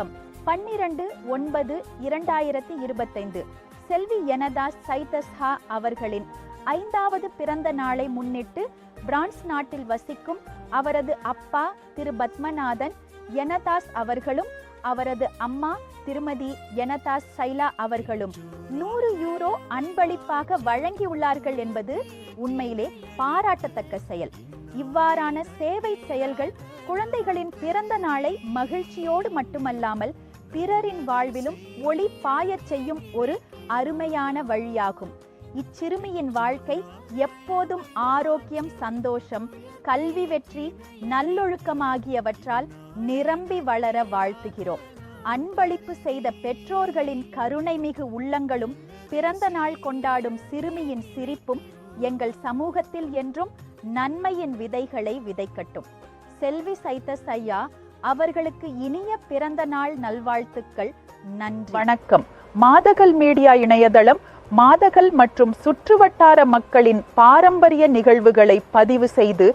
வணக்கம். பன்னிரண்டு ஒன்பது இரண்டாயிரத்தி இருபத்தைந்து. செல்வி எனதாஸ் சைதஸ்ஹா அவர்களின் ஐந்தாவது பிறந்த நாளை முன்னிட்டு பிரான்ஸ் நாட்டில் வசிக்கும் அவரது அப்பா திரு பத்மநாதன் எனதாஸ் அவர்களும் அவரது அம்மா திருமதி ஜனதா சைலா அவர்களும் நூறு யூரோ அன்பளிப்பாக வழங்கியுள்ளார்கள் என்பது உண்மையிலே பாராட்டத்தக்க செயல். இவ்வாறான சேவை செயல்கள் குழந்தைகளின் பிறந்த நாளை மகிழ்ச்சியோடு மட்டுமல்லாமல் பிறரின் வாழ்விலும் ஒளி பாயச் செய்யும் ஒரு அருமையான வழியாகும். இச்சிறுமியின் வாழ்க்கை எப்போதும் ஆரோக்கியம் சந்தோஷம் கல்வி வெற்றி நல்லொழுக்கம் ஆகியவற்றால் நிரம்பி வளர வாழ்த்துகிறோம். அன்பளிப்பு செய்த பெற்றோர்களின் கருணை மிகு உள்ளங்களும் பிறந்த நாள் கொண்டாடும் சிறுமியின் சிரிப்பும் எங்கள் சமூகத்தில் என்றும் நன்மையின் விதைகளை விதைக்கட்டும். செல்வி சைத்தஸ் ஐயா அவர்களுக்கு இனிய பிறந்த நாள் நல்வாழ்த்துக்கள். நன்றி. வணக்கம். மாதகல் மீடியா இணையதளம் மாதகல் மற்றும் சுற்றுவட்டார மக்களின் பாரம்பரிய நிகழ்வுகளை பதிவு செய்து